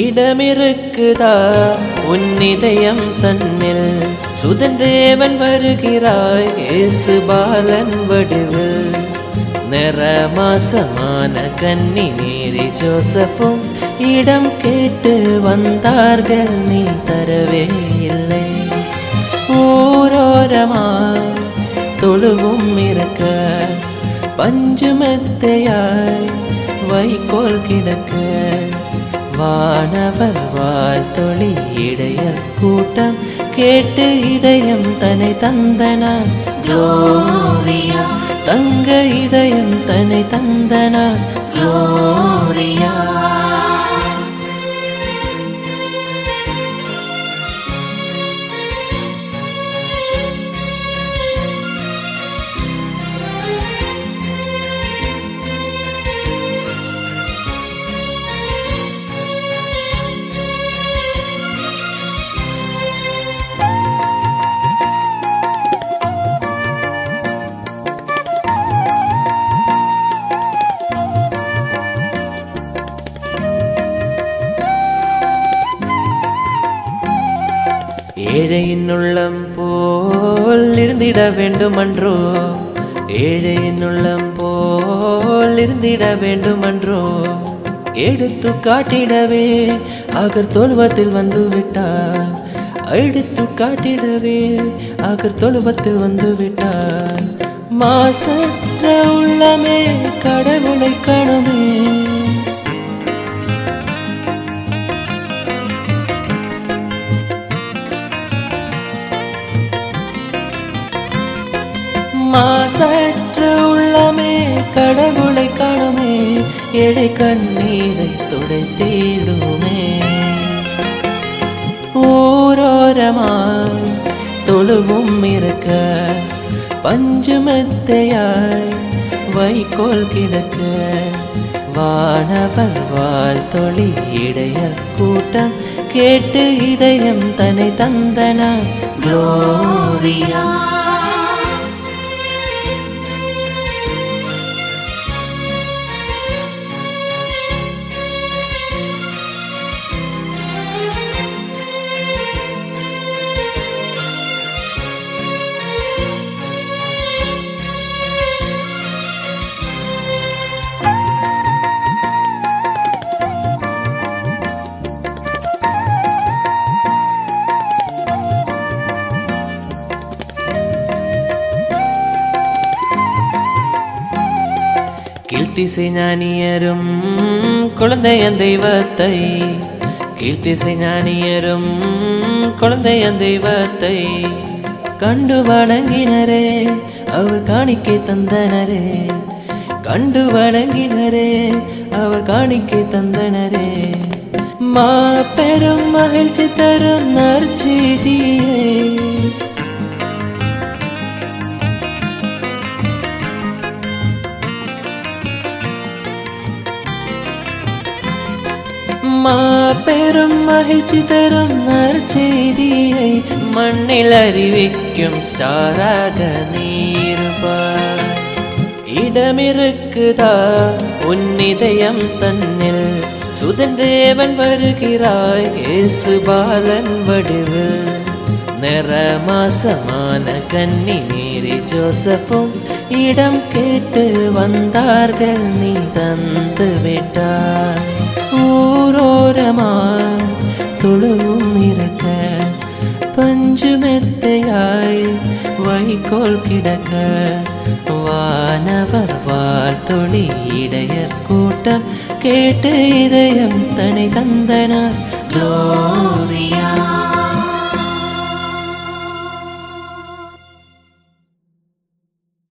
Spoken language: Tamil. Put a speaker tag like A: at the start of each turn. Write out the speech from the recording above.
A: இடமிருக்குதா? உன் இதயம் தன்னில் சுதந்தேவன் வருகிறாய் இயேசு பாலன் வடிவில். நிறமாசமான கன்னி மீறி ஜோசப்பும் இடம் கேட்டு வந்தார்கள் நீ தரவே இல்லை. ஊரோரமாய் தொழுவும் இருக்க பஞ்சுமெத்தையாய் வைக்கோல் கிடக்க. வானவர் வாழ்த்தொழி இடையர் கூட்டம் கேட்டு இதயம் தன்னை தந்தனா தங்க இதயம் தன்னை தந்தனா ஏழையின் உள்ளம் போல் இருந்திட வேண்டுமன்றோ? ஏழையின் உள்ளம் போல் இருந்திட வேண்டுமன்றோ? எடுத்து காட்டிடவே அகர் தொழுவத்தில் வந்து விட்டார் எடுத்து காட்டிடவே அகர் தொழுவத்தில் வந்து விட்டார் மாசற்ற உள்ளமே கடவுளை மாசற்ற உள்ளமே கடவுளை காணுமே எழை கண்ணீரை துடைத்திடுமே. ஓரோரமாய் தொழுவும் இருக்க பஞ்சுமெத்தையாய் வைக்கோல் கிடக்க வானவர் வாழ்த்தொழி இடைய கூட்டம் கேட்டு இதயம் தன்னை தந்தன. குளோரியா கீர்த்திசை ஞானியரும் குழந்தையன் தெய்வத்தை. கீர்த்திசை ஞானியரும் குழந்தையன் தெய்வத்தை. கண்டு வணங்கினரே அவர் காணிக்கை தந்தனரே. கண்டு வணங்கினரே அவர் காணிக்கை தந்தனரே. மாபெரும் மகிழ்ச்சி தரும் நற்செய்தியே. மா பெரும் மகிழ்ச்சி தரும் நற்செய்தியை மண்ணில் அறிவிக்கும் ஸ்டாராக நீருபாய் இடமிருக்குதா உன் இதயம் தன்னில் சுதந்தேவன் வருகிறாய் இயேசு பாலன் வடிவில் நிறமாசமான கன்னி மீறி ஜோசப்பும் இடம் கேட்டு வந்தார்கள் நீ தொழுவும் இருக்க பஞ்சு மெத்தையாய் வைக்கோல் கிடக்க வானவர் வாழ்த்தொழி இடையர் கூட்டம் கேட்டு இதயம் தனி தந்த